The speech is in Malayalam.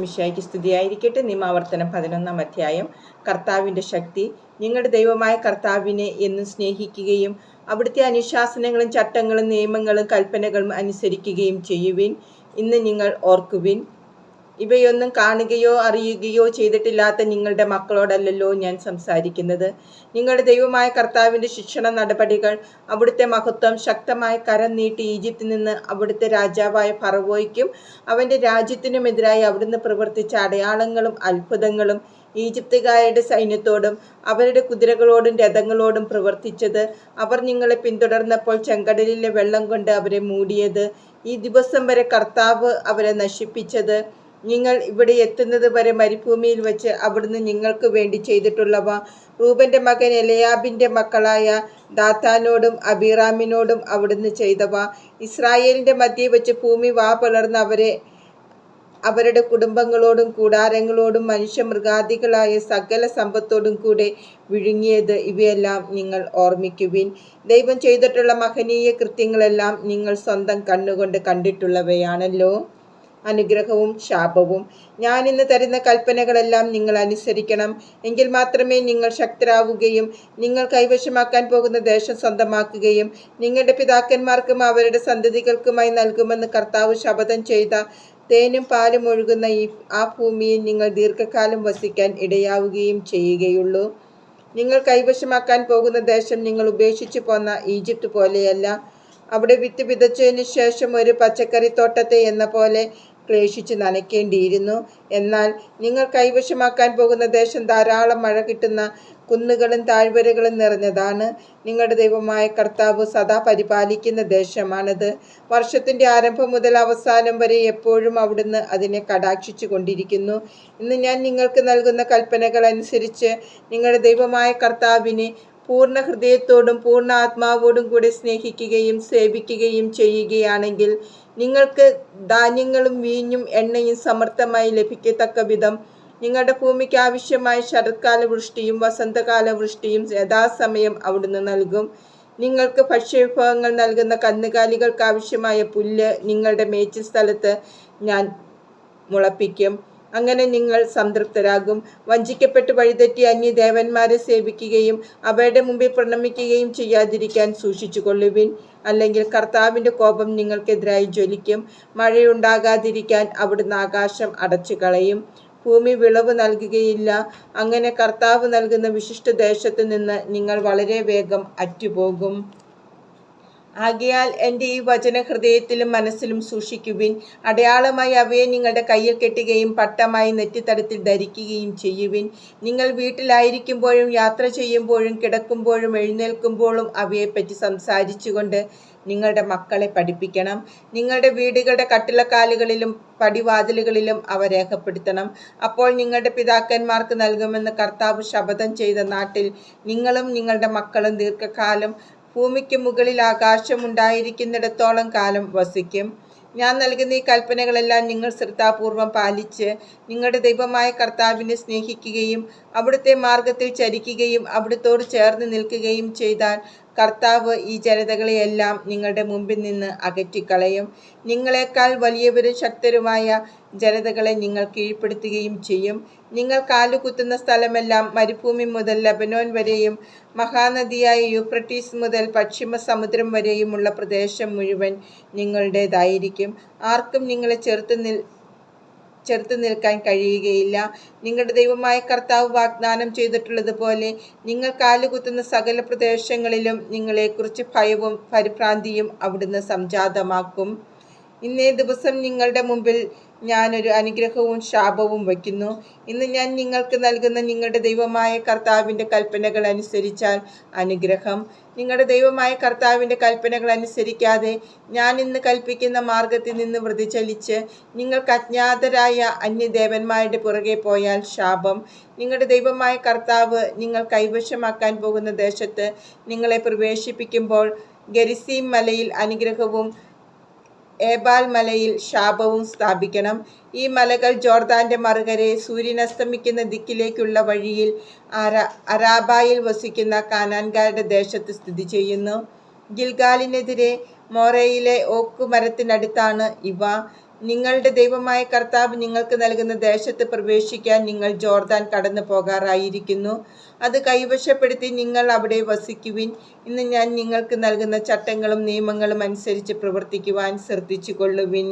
മിശായിക്ക് സ്തുതിയായിരിക്കട്ടെ. നിയമാവർത്തനം പതിനൊന്നാം അധ്യായം. കർത്താവിന്റെ ശക്തി. നിങ്ങളുടെ ദൈവമായ കർത്താവിനെ എന്നും സ്നേഹിക്കുകയും അവിടുത്തെ അനുശാസനങ്ങളും ചട്ടങ്ങളും നിയമങ്ങളും കൽപ്പനകളും അനുസരിക്കുകയും ചെയ്യുവിൻ. ഇന്ന് നിങ്ങൾ ഓർക്കുവിൻ. ഇവയൊന്നും കാണുകയോ അറിയുകയോ ചെയ്തിട്ടില്ലാത്ത നിങ്ങളുടെ മക്കളോടല്ലല്ലോ ഞാൻ സംസാരിക്കുന്നത്. നിങ്ങളുടെ ദൈവമായ കർത്താവിന്റെ ശിക്ഷണ നടപടികൾ അവിടുത്തെ മഹത്വം ശക്തമായ കരം നീട്ടി ഈജിപ്തിൽ നിന്ന് അവിടുത്തെ രാജാവായ ഫറവോയ്ക്കും അവന്റെ രാജ്യത്തിനുമെതിരായി അവിടുന്ന് പ്രവർത്തിച്ച അടയാളങ്ങളും അത്ഭുതങ്ങളും ഈജിപ്തുകാരുടെ സൈന്യത്തോടും അവരുടെ കുതിരകളോടും രഥങ്ങളോടും പ്രവർത്തിച്ചത്. അവർ നിങ്ങളെ പിന്തുടർന്നപ്പോൾ ചെങ്കടലിലെ വെള്ളം കൊണ്ട് അവരെ മൂടിയത്. ഈ ദിവസം വരെ കർത്താവ് അവരെ നശിപ്പിച്ചത്. നിങ്ങൾ ഇവിടെ എത്തുന്നത് വരെ മരുഭൂമിയിൽ വെച്ച് അവിടുന്ന് നിങ്ങൾക്ക് വേണ്ടി ചെയ്തിട്ടുള്ളവ. റൂബന്റെ മകൻ എലയാബിന്റെ മക്കളായ ദാത്താനോടും അബിറാമിനോടും അവിടുന്ന് ചെയ്തവ. ഇസ്രായേലിന്റെ മധ്യേ വെച്ച് ഭൂമി വാ പുലർന്ന് അവരെ അവരുടെ കുടുംബങ്ങളോടും കൂടാരങ്ങളോടും മനുഷ്യ മൃഗാദികളായ സകല സമ്പത്തോടും കൂടെ വിഴുങ്ങിയത് ഇവയെല്ലാം നിങ്ങൾ ഓർമ്മിക്കുവിൻ. ദൈവം ചെയ്തിട്ടുള്ള മഹനീയ കൃത്യങ്ങളെല്ലാം നിങ്ങൾ സ്വന്തം കണ്ണുകൊണ്ട് കണ്ടിട്ടുള്ളവയാണല്ലോ. അനുഗ്രഹവും ശാപവും. ഞാൻ ഇന്ന് തരുന്ന കൽപ്പനകളെല്ലാം നിങ്ങൾ അനുസരിക്കണം. എങ്കിൽ മാത്രമേ നിങ്ങൾ ശക്തരാവുകയും നിങ്ങൾ കൈവശമാക്കാൻ പോകുന്ന ദേശം സ്വന്തമാക്കുകയും നിങ്ങളുടെ പിതാക്കന്മാർക്കും അവരുടെ സന്തതികൾക്കുമായി നൽകുമെന്ന് കർത്താവ് ശപഥം ചെയ്ത തേനും പാലും ഒഴുകുന്ന ഈ ആ ഭൂമിയിൽ നിങ്ങൾ ദീർഘകാലം വസിക്കാൻ ഇടയാവുകയും ചെയ്യുകയുള്ളൂ. നിങ്ങൾ കൈവശമാക്കാൻ പോകുന്ന ദേശം നിങ്ങൾ ഉപേക്ഷിച്ചു പോന്ന ഈജിപ്ത് പോലെയല്ല. അവിടെ വിത്ത് വിതച്ചതിന് ശേഷം ഒരു പച്ചക്കറിത്തോട്ടത്തെ എന്ന പോലെ ക്ലേശിച്ച് നനയ്ക്കേണ്ടിയിരുന്നു. എന്നാൽ നിങ്ങൾ കൈവശമാക്കാൻ പോകുന്ന ദേശം ധാരാളം മഴ കിട്ടുന്ന കുന്നുകളും താഴ്വരകളും നിറഞ്ഞതാണ്. നിങ്ങളുടെ ദൈവമായ കർത്താവ് സദാ പരിപാലിക്കുന്ന ദേശമാണത്. വർഷത്തിന്റെ ആരംഭം മുതൽ അവസാനം വരെ എപ്പോഴും അവിടുന്ന് അതിനെ കടാക്ഷിച്ചു കൊണ്ടിരിക്കുന്നു. ഇന്ന് ഞാൻ നിങ്ങൾക്ക് നൽകുന്ന കൽപ്പനകൾ അനുസരിച്ച് നിങ്ങളുടെ ദൈവമായ കർത്താവിനെ പൂർണ ഹൃദയത്തോടും പൂർണ ആത്മാവോടും കൂടെ സ്നേഹിക്കുകയും സേവിക്കുകയും ചെയ്യുകയാണെങ്കിൽ നിങ്ങൾക്ക് ധാന്യങ്ങളും വീഞ്ഞും എണ്ണയും സമർത്ഥമായി ലഭിക്കത്തക്ക വിധം നിങ്ങളുടെ ഭൂമിക്ക് ആവശ്യമായ ശരത്കാല വൃഷ്ടിയും വസന്തകാല വൃഷ്ടിയും യഥാസമയം അവിടുന്ന് നൽകും. നിങ്ങൾക്ക് ഭക്ഷ്യവിഭവങ്ങൾ നൽകുന്ന കന്നുകാലികൾക്ക് ആവശ്യമായ പുല്ല് നിങ്ങളുടെ മേച്ചിൽ സ്ഥലത്ത് ഞാൻ മുളപ്പിക്കും. അങ്ങനെ നിങ്ങൾ സംതൃപ്തരാകും. വഞ്ചിക്കപ്പെട്ട് വഴിതെറ്റി അന്യ ദേവന്മാരെ സേവിക്കുകയും അവയുടെ മുമ്പിൽ പ്രണമിക്കുകയും ചെയ്യാതിരിക്കാൻ സൂക്ഷിച്ചു കൊള്ളുവിൻ അല്ലെങ്കിൽ കർത്താവിന്റെ കോപം നിങ്ങൾക്കെതിരായി ജ്വലിക്കും. മഴയുണ്ടാകാതിരിക്കാൻ അവിടുന്ന് ആകാശം അടച്ചു കളയും ഭൂമി വിളവ് നൽകുകയില്ല. അങ്ങനെ കർത്താവ് നൽകുന്ന വിശിഷ്ട ദേശത്തു നിന്ന് നിങ്ങൾ വളരെ വേഗം അറ്റുപോകും. ആകയാൽ എന്റെ ഈ വചന ഹൃദയത്തിലും മനസ്സിലും സൂക്ഷിക്കുവിൻ. അടയാളമായി അവയെ നിങ്ങളുടെ കയ്യിൽ കെട്ടുകയും പട്ടമായി നെറ്റിത്തടത്തിൽ ധരിക്കുകയും ചെയ്യുവിൻ. നിങ്ങൾ വീട്ടിലായിരിക്കുമ്പോഴും യാത്ര ചെയ്യുമ്പോഴും കിടക്കുമ്പോഴും എഴുന്നേൽക്കുമ്പോഴും അവയെപ്പറ്റി സംസാരിച്ചുകൊണ്ട് നിങ്ങളുടെ മക്കളെ പഠിപ്പിക്കണം. നിങ്ങളുടെ വീടുകളുടെ കട്ടിളക്കാലുകളിലും പടിവാതിലുകളിലും അവ രേഖപ്പെടുത്തണം. അപ്പോൾ നിങ്ങളുടെ പിതാക്കന്മാർക്ക് നൽകുമെന്ന് കർത്താവ് ശപഥം ചെയ്ത നാട്ടിൽ നിങ്ങളും നിങ്ങളുടെ മക്കളും ദീർഘകാലം ഭൂമിക്ക് മുകളിൽ ആകാശമുണ്ടായിരിക്കുന്നിടത്തോളം കാലം വസിക്കും. ഞാൻ നൽകുന്ന ഈ കൽപ്പനകളെല്ലാം നിങ്ങൾ ശ്രദ്ധാപൂർവം പാലിച്ച് നിങ്ങളുടെ ദൈവമായ കർത്താവിനെ സ്നേഹിക്കുകയും അവിടുത്തെ മാർഗത്തിൽ ചരിക്കുകയും അവിടുത്തോട് ചേർന്ന് നിൽക്കുകയും ചെയ്താൽ കർത്താവ് ഈ ജനതകളെയെല്ലാം നിങ്ങളുടെ മുമ്പിൽ നിന്ന് അകറ്റിക്കളയും. നിങ്ങളെക്കാൾ വലിയവരും ശക്തരുമായ ജനതകളെ നിങ്ങൾ കീഴ്പ്പെടുത്തുകയും ചെയ്യും. നിങ്ങൾ കാലുകുത്തുന്ന സ്ഥലമെല്ലാം മരുഭൂമി മുതൽ ലബനോൻ വരെയും മഹാനദിയായ യൂഫ്രട്ടീസ് മുതൽ പശ്ചിമ സമുദ്രം വരെയുമുള്ള പ്രദേശം മുഴുവൻ നിങ്ങളുടേതായിരിക്കും. ആർക്കും നിങ്ങളെ ചെറുത്ത് നിൽ ചെറുത്ത് നിൽക്കാൻ കഴിയുകയില്ല. നിങ്ങളുടെ ദൈവമായ കർത്താവ് വാഗ്ദാനം ചെയ്തിട്ടുള്ളതുപോലെ നിങ്ങൾ കാലുകുത്തുന്ന സകല പ്രദേശങ്ങളിലും നിങ്ങളെക്കുറിച്ച് ഭയവും പരിഭ്രാന്തിയും അവിടുന്ന് സംജാതമാക്കും. ഇന്നേ ദിവസം നിങ്ങളുടെ മുമ്പിൽ ഞാനൊരു അനുഗ്രഹവും ശാപവും വയ്ക്കുന്നു. ഇന്ന് ഞാൻ നിങ്ങൾക്ക് നൽകുന്ന നിങ്ങളുടെ ദൈവമായ കർത്താവിന്റെ കൽപ്പനകൾ അനുസരിച്ചാൽ അനുഗ്രഹം. നിങ്ങളുടെ ദൈവമായ കർത്താവിന്റെ കൽപ്പനകൾ അനുസരിക്കാതെ ഞാൻ ഇന്ന് കൽപ്പിക്കുന്ന മാർഗത്തിൽ നിന്ന് വൃതിചലിച്ച് നിങ്ങൾക്ക് അജ്ഞാതരായ അന്യദേവന്മാരുടെ പുറകെ പോയാൽ ശാപം. നിങ്ങളുടെ ദൈവമായ കർത്താവ് നിങ്ങൾ കൈവശമാക്കാൻ പോകുന്ന ദേശത്ത് നിങ്ങളെ പ്രവേശിപ്പിക്കുമ്പോൾ ഗരിസീം മലയിൽ അനുഗ്രഹവും ഏബാൽ മലയിൽ ശാപവും സ്ഥാപിക്കണം. ഈ മലകൾ ജോർദാന്റെ മറുകരെ സൂര്യൻ അസ്തമിക്കുന്ന ദിക്കിലേക്കുള്ള വഴിയിൽ അര അരാബായിൽ വസിക്കുന്ന കാനാൻകാരുടെ ദേശത്ത് സ്ഥിതി ചെയ്യുന്നു. ഗിൽഗാലിനെതിരെ മോറയിലെ ഓക്ക് മരത്തിനടുത്താണ് ഇവ. നിങ്ങളുടെ ദൈവമായ കർത്താവ് നിങ്ങൾക്ക് നൽകുന്ന ദേശത്ത് പ്രവേശിക്കാൻ നിങ്ങൾ ജോർദാൻ കടന്നു പോകാറായിരിക്കുന്നു. അത് കൈവശപ്പെടുത്തി നിങ്ങൾ അവിടെ വസിക്കുവിൻ. ഇന്ന് ഞാൻ നിങ്ങൾക്ക് നൽകുന്ന ചട്ടങ്ങളും നിയമങ്ങളും അനുസരിച്ച് പ്രവർത്തിക്കുവാൻ ശ്രദ്ധിച്ചു കൊള്ളുവിൻ